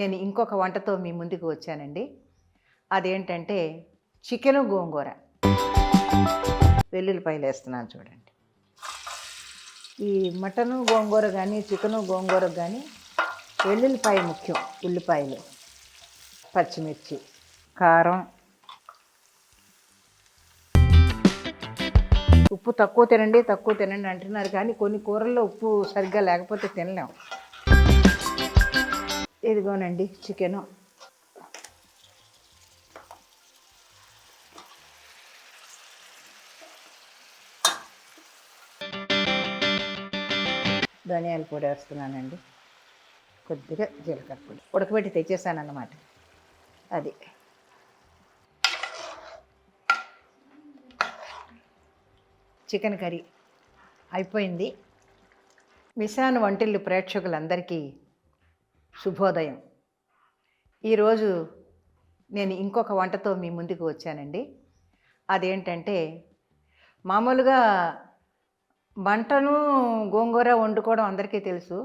నేను ఇంకొక వంటతో మీ ముందుకు వచ్చానండి. అదేంటంటే చికెను గోంగూర. వెల్లుల్లిపాయలు వేస్తున్నాను చూడండి. ఈ మటను గోంగూర కానీ చికెను గోంగూర కానీ వెల్లుల్లిపాయ ముఖ్యం ఉల్లిపాయలు పచ్చిమిర్చి కారం. ఉప్పు తక్కువ తినండి తక్కువ తినండి అంటున్నారు కానీ కొన్ని కూరల్లో ఉప్పు సరిగ్గా లేకపోతే తినలేం. ఇదిగోనండి చికెను. ధనియాల పొడి వేస్తున్నానండి. కొద్దిగా జీలకర్ర పొడి. ఉడకబెట్టి తెచ్చేసాను అన్నమాట అది. చికెన్ కర్రీ అయిపోయింది. మిశాన్ వంటిల్లు ప్రేక్షకులందరికీ శుభోదయం. ఈరోజు నేను ఇంకొక వంటతో మీ ముందుకు వచ్చానండి. అదేంటంటే మామూలుగా వంటను గోంగూర వండుకోవడం అందరికీ తెలుసు.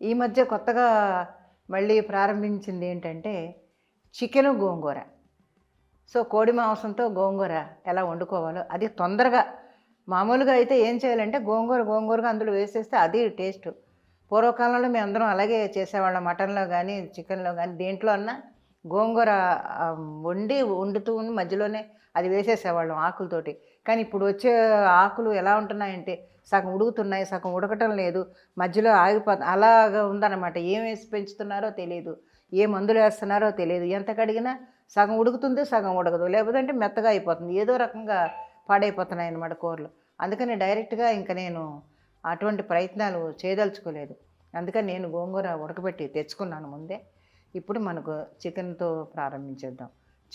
ఈ మధ్య కొత్తగా మళ్ళీ ప్రారంభించింది ఏంటంటే చికెను గోంగూర. సో కోడి మాంసంతో గోంగూర ఎలా వండుకోవాలో అది తొందరగా మామూలుగా అయితే ఏం చేయాలంటే గోంగూర గోంగూరగా అందులో వేసేస్తే అది టేస్ట్. పూర్వకాలంలో మేము అందరం అలాగే చేసేవాళ్ళం. మటన్లో కానీ చికెన్లో కానీ దేంట్లో అన్నా గోంగూర వండి వండుతూ ఉండి మధ్యలోనే అది వేసేసేవాళ్ళం ఆకులతోటి. కానీ ఇప్పుడు వచ్చే ఆకులు ఎలా ఉంటున్నాయంటే సగం ఉడుకుతున్నాయి సగం ఉడకటం లేదు. మధ్యలో ఆగిపో అలాగా ఉందన్నమాట. ఏం వేసి పెంచుతున్నారో తెలియదు ఏ మందులు వేస్తున్నారో తెలియదు ఎంత కడిగినా సగం ఉడుకుతుంది సగం ఉడకదు. లేకపోతే మెత్తగా అయిపోతుంది. ఏదో రకంగా పాడైపోతున్నాయి అన్నమాట కూరలు. అందుకని డైరెక్ట్గా ఇంకా నేను అటువంటి ప్రయత్నాలు చేయదలుచుకోలేదు. అందుకని నేను గోంగూర ఉడకబెట్టి తెచ్చుకున్నాను ముందే. ఇప్పుడు మనకు చికెన్తో ప్రారంభించేద్దాం.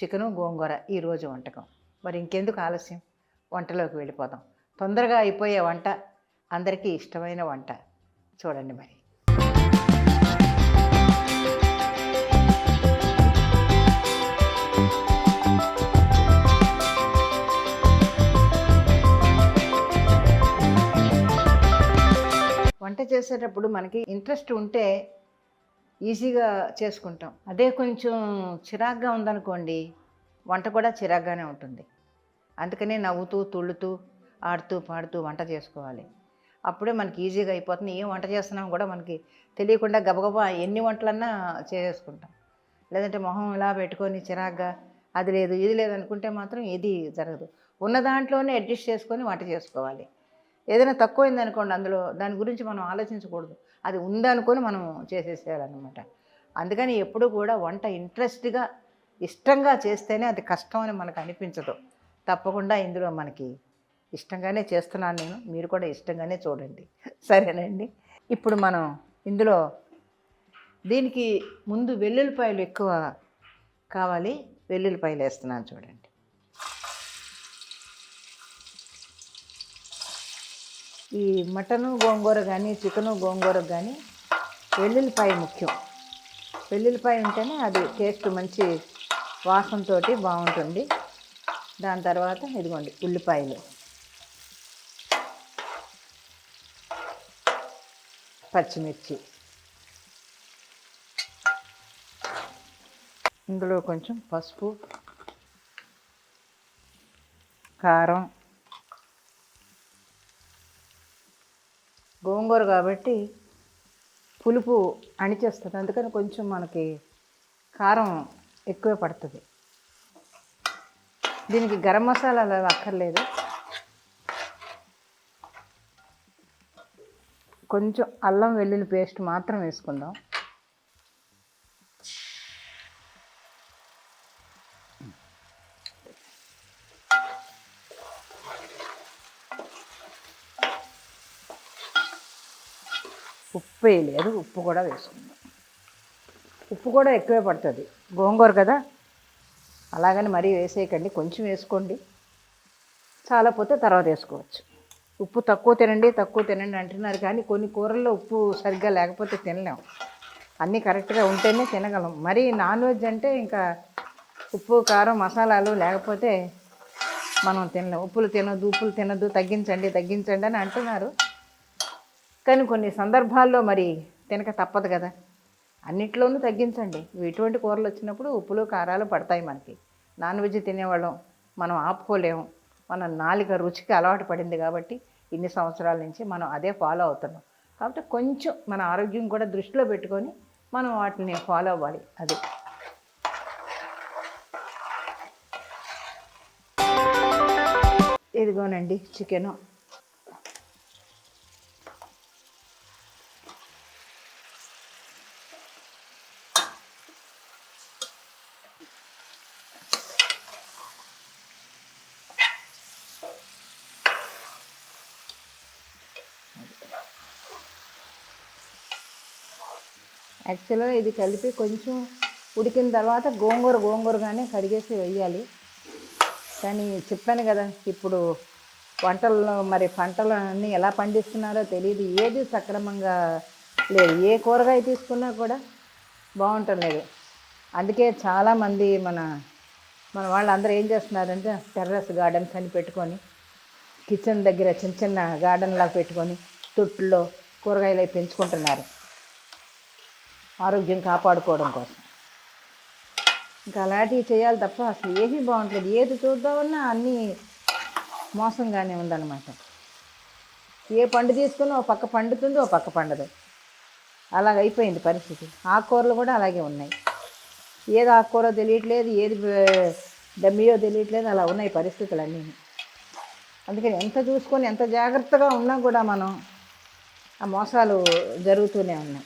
చికెను గోంగూర ఈరోజు వంటకం. మరి ఇంకెందుకు ఆలస్యం? వంటలోకి వెళ్ళిపోదాం. తొందరగా అయిపోయే వంట అందరికీ ఇష్టమైన వంట. చూడండి మరి. వంట చేసేటప్పుడు మనకి ఇంట్రెస్ట్ ఉంటే ఈజీగా చేసుకుంటాం. అదే కొంచెం చిరాగ్గా ఉందనుకోండి వంట కూడా చిరాగ్గానే ఉంటుంది. అందుకనే నవ్వుతూ తుళ్ళుతూ ఆడుతూ పాడుతూ వంట చేసుకోవాలి. అప్పుడే మనకి ఈజీగా అయిపోతుంది. ఏం వంట చేస్తున్నాం కూడా మనకి తెలియకుండా గబగబా ఎన్ని వంటలన్నా చేసుకుంటాం. లేదంటే మొహం ఇలా పెట్టుకొని చిరాగ్గా అది లేదు ఇది లేదు అనుకుంటే మాత్రం ఏది జరగదు. ఉన్న దాంట్లోనే అడ్జస్ట్ చేసుకొని వంట చేసుకోవాలి. ఏదైనా తక్కువైంది అనుకోండి అందులో దాని గురించి మనం ఆలోచించకూడదు. అది ఉందనుకొని మనం చేసేసేయాలన్నమాట. అందుకని ఎప్పుడు కూడా వంట ఇంట్రెస్ట్గా ఇష్టంగా చేస్తేనే అది కష్టం అని మనకు అనిపించదు. తప్పకుండా ఇందులో మనకి ఇష్టంగానే చేస్తున్నాను నేను. మీరు కూడా ఇష్టంగానే చూడండి. సరేనండి? ఇప్పుడు మనం ఇందులో దీనికి ముందు వెల్లుల్లిపాయలు ఎక్కువ కావాలి. వెల్లుల్లిపాయలు వేస్తున్నాను చూడండి. ఈ మటను గోంగూర కానీ చికెను గోంగూర కానీ వెల్లుల్లిపాయ ముఖ్యం. వెల్లుల్లిపాయ ఉంటేనే అది టేస్ట్ మంచి వాసనతో బాగుంటుంది. దాని తర్వాత ఇదిగోండి ఉల్లిపాయలు. పచ్చిమిర్చి. ఇందులో కొంచెం పసుపు కారం గోంగూర కాబట్టి పులుపు అణిచేస్తుంది. అందుకని కొంచెం మనకి కారం ఎక్కువే పడుతుంది. దీనికి గరం మసాలాలు అవి అక్కర్లేదు. కొంచెం అల్లం వెల్లుల్లి పేస్ట్ మాత్రం వేసుకుందాం. ఉప్పు వేయలేదు ఉప్పు కూడా వేసుకుందాం. ఉప్పు కూడా ఎక్కువే పడుతుంది. గోంగూర కదా? అలాగని మరీ వేసేయకండి. కొంచెం వేసుకోండి. చాలా పోతే తర్వాత వేసుకోవచ్చు. ఉప్పు తక్కువ తినండి తక్కువ తినండి అంటున్నారు కానీ కొన్ని కూరల్లో ఉప్పు సరిగ్గా లేకపోతే తినలేము అన్నీ కరెక్ట్గా ఉంటేనే తినగలం. మరీ నాన్ వెజ్ అంటే ఇంకా ఉప్పు కారం మసాలాలు లేకపోతే మనం తినలేం. ఉప్పులు తినొద్దు ఉప్పులు తినొద్దు తగ్గించండి తగ్గించండి అని అంటున్నారు. కానీ కొన్ని సందర్భాల్లో మరి తినక తప్పదు కదా. అన్నిట్లోనూ తగ్గించండి. ఇటువంటి కూరలు వచ్చినప్పుడు ఉప్పులు కారాలు పడతాయి మనకి. నాన్ వెజ్ తినేవాళ్ళం మనం ఆపుకోలేము. మన నాలుక రుచికి అలవాటు పడింది కాబట్టి ఇన్ని సంవత్సరాల నుంచి మనం అదే ఫాలో అవుతున్నాం. కాబట్టి కొంచెం మన ఆరోగ్యం కూడా దృష్టిలో పెట్టుకొని మనం వాటిని ఫాలో అవ్వాలి. అది. ఇదిగోనండి చికెను. యాక్చువల్గా ఇది కలిపి కొంచెం ఉడికిన తర్వాత గోంగూర గోంగూరగానే కడిగేసి వేయాలి. కానీ చెప్పాను కదా ఇప్పుడు వంటల్లో మరి పంటలు అన్నీ ఎలా పండిస్తున్నారో తెలియదు ఏది సక్రమంగా లేదు. ఏ కూరగాయ తీసుకున్నా కూడా బాగుంటం లేదు. అందుకే చాలామంది మన మన వాళ్ళందరూ ఏం చేస్తున్నారంటే టెర్రస్ గార్డెన్స్ అని పెట్టుకొని కిచెన్ దగ్గర చిన్న చిన్న గార్డెన్లా పెట్టుకొని తొట్టుల్లో కూరగాయలు పెంచుకుంటున్నారు. ఆరోగ్యం కాపాడుకోవడం కోసం. ఇంకా అలాంటివి చేయాలి తప్ప అసలు ఏమీ బాగుంటుంది ఏది చూద్దామన్నా అన్నీ మోసంగానే ఉందన్నమాట. ఏ పండు తీసుకుని ఓ పక్క పండుతుంది ఓ పక్క పండదు. అలాగ అయిపోయింది పరిస్థితి. ఆకుకూరలు కూడా అలాగే ఉన్నాయి. ఏది ఆకుకూర తెలియట్లేదు ఏది బ- డమ్మియో తెలియట్లేదు అలా ఉన్నాయి పరిస్థితులు అన్నీ అందుకని ఎంత చూసుకొని ఎంత జాగ్రత్తగా ఉన్నా కూడా మనం ఆ మోసాలు జరుగుతూనే ఉన్నాయి.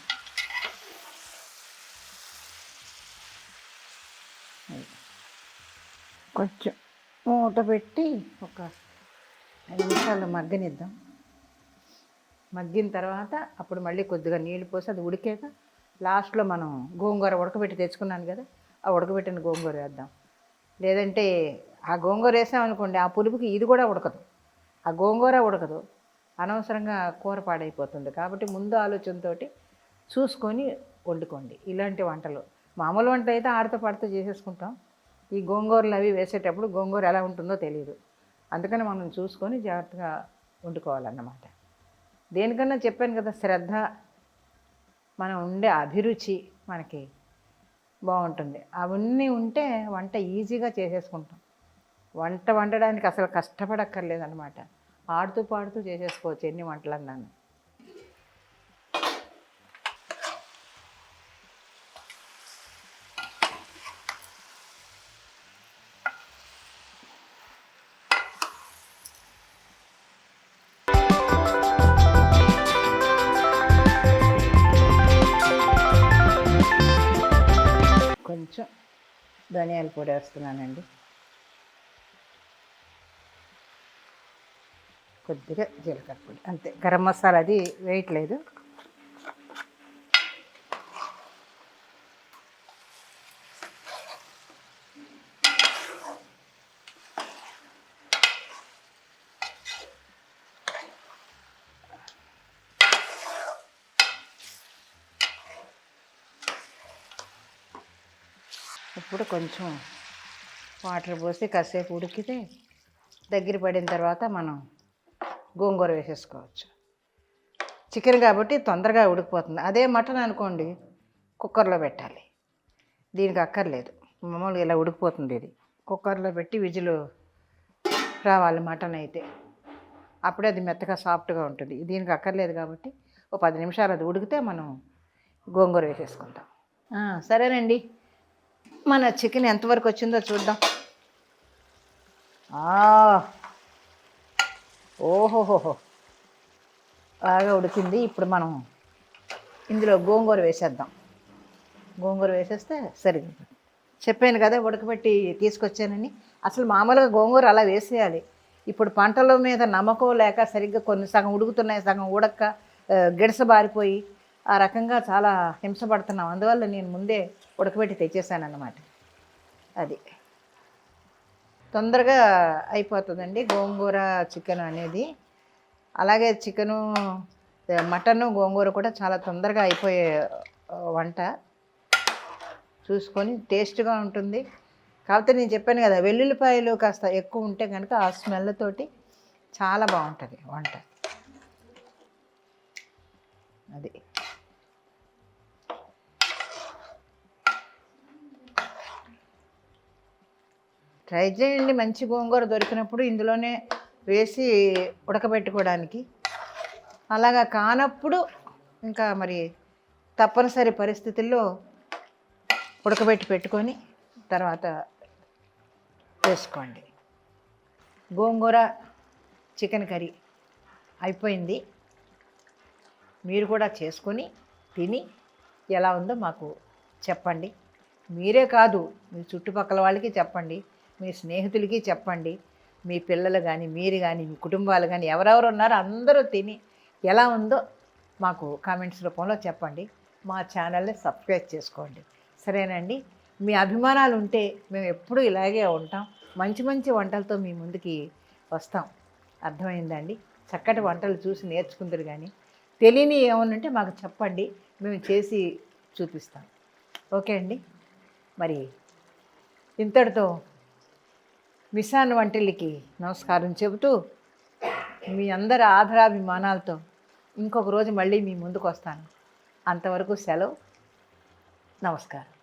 కొంచెం మూట పెట్టి ఒక ఐదు నిమిషాలు మగ్గనిద్దాం. మగ్గిన తర్వాత అప్పుడు మళ్ళీ కొద్దిగా నీళ్ళు పోసి అది ఉడికాక లాస్ట్లో మనం గోంగూర ఉడకబెట్టి తెచ్చుకున్నాను కదా ఆ ఉడకబెట్టిన గోంగూర వేద్దాం. లేదంటే ఆ గోంగూర వేసామనుకోండి ఆ పులుపుకి ఇది కూడా ఉడకదు. ఆ గోంగూర ఉడకదు. అనవసరంగా కూర పాడైపోతుంది. కాబట్టి ముందు ఆలోచనతోటి చూసుకొని వండుకోండి. ఇలాంటి వంటలు. మామూలు వంట అయితే ఆడతో పాడుతూ చేసేసుకుంటాం. ఈ గోంగూరలు అవి వేసేటప్పుడు గోంగూర ఎలా ఉంటుందో తెలియదు అందుకని మనం చూసుకొని జాగ్రత్తగా వండుకోవాలన్నమాట. దేనికన్నా చెప్పాను కదా శ్రద్ధ మనం ఉండే అభిరుచి మనకి బాగుంటుంది. అవన్నీ ఉంటే వంట ఈజీగా చేసేసుకుంటాం. వంట వండడానికి అసలు కష్టపడక్కర్లేదనమాట ఆడుతూ పాడుతూ చేసేసుకోవచ్చు ఎన్ని వంటలు అన్నాను కొంచెం ధనియాల పొడి వేస్తున్నానండి. కొద్దిగా జీలకర్ర పొడి. అంతే. గరం మసాలా అది వేయట్లేదు. ఇప్పుడు కొంచెం వాటర్ పోసి కాసేపు ఉడికితే దగ్గర పడిన తర్వాత మనం గోంగూర వేసేసుకోవచ్చు. చికెన్ కాబట్టి తొందరగా ఉడికిపోతుంది. అదే మటన్ అనుకోండి కుక్కర్లో పెట్టాలి. దీనికి అక్కర్లేదు. మామూలుగా ఇలా ఉడికిపోతుంది ఇది. కుక్కర్లో పెట్టి విజిల్ రావాలి మటన్ అయితే. అప్పుడే అది మెత్తగా సాఫ్ట్గా ఉంటుంది. దీనికి అక్కర్లేదు కాబట్టి ఒక పది నిమిషాలు అది ఉడికితే మనం గోంగూర వేసేసుకుందాం. ఆ, సరేనండి. మన చికెన్ ఎంతవరకు వచ్చిందో చూద్దాం. ఆ, ఓహోహోహో. బాగా ఉడికింది. ఇప్పుడు మనం ఇందులో గోంగూర వేసేద్దాం. గోంగూర వేసేస్తే సరిగ్గా చెప్పాను కదా ఉడకబెట్టి తీసుకొచ్చానని. అసలు మామూలుగా గోంగూర అలా వేసేయాలి. ఇప్పుడు పంటల మీద నమ్మకం లేక సరిగ్గా కొన్ని సగం ఉడుకుతున్నాయి సగం ఉడక్క గిడసబారిపోయి ఆ రకంగా చాలా హింసపడుతున్నాం. అందువల్ల నేను ముందే ఉడకబెట్టి తెచ్చేసాను అన్నమాట అది. తొందరగా అయిపోతుందండి. గోంగూర చికెన్ అనేది. అలాగే చికెను మటను గోంగూర కూడా చాలా తొందరగా అయిపోయే వంట. చూసుకొని టేస్ట్గా ఉంటుంది. కాకపోతే నేను చెప్పాను కదా వెల్లుల్లిపాయలు కాస్త ఎక్కువ ఉంటే కనుక ఆ స్మెల్ తోటి చాలా బాగుంటుంది వంట. అది. ట్రై చేయండి. మంచి గోంగూర దొరికినప్పుడు ఇందులోనే వేసి ఉడకబెట్టుకోవడానికి. అలాగా కానప్పుడు ఇంకా మరి తప్పనిసరి పరిస్థితుల్లో ఉడకబెట్టి పెట్టుకొని తర్వాత వేసుకోండి. గోంగూర చికెన్ కర్రీ అయిపోయింది. మీరు కూడా చేసుకొని తిని ఎలా ఉందో మాకు చెప్పండి. మీరే కాదు మీ చుట్టుపక్కల వాళ్ళకి చెప్పండి. మీ స్నేహితులకి చెప్పండి. మీ పిల్లలు కానీ మీరు కానీ మీ కుటుంబాలు కానీ ఎవరెవరు ఉన్నారో అందరూ తిని ఎలా ఉందో మాకు కామెంట్స్ రూపంలో చెప్పండి. మా ఛానల్ని సబ్స్క్రైబ్ చేసుకోండి. సరేనండి? మీ అభిమానాలు ఉంటే మేము ఎప్పుడూ ఇలాగే ఉంటాం. మంచి మంచి వంటలతో మీ ముందుకి వస్తాం. అర్థమైందండి? చక్కటి వంటలు చూసి నేర్చుకుందరు కానీ తెలియని ఏమనుంటే మాకు చెప్పండి. మేము చేసి చూపిస్తాం. ఓకే అండి? మరి ఇంతటితో మిషాన్ వంటిల్లికి నమస్కారం చెబుతూ మీ అందరి ఆదరాభిమానాలతో ఇంకొక రోజు మళ్ళీ మీ ముందుకు వస్తాను. అంతవరకు సెలవు. నమస్కారం.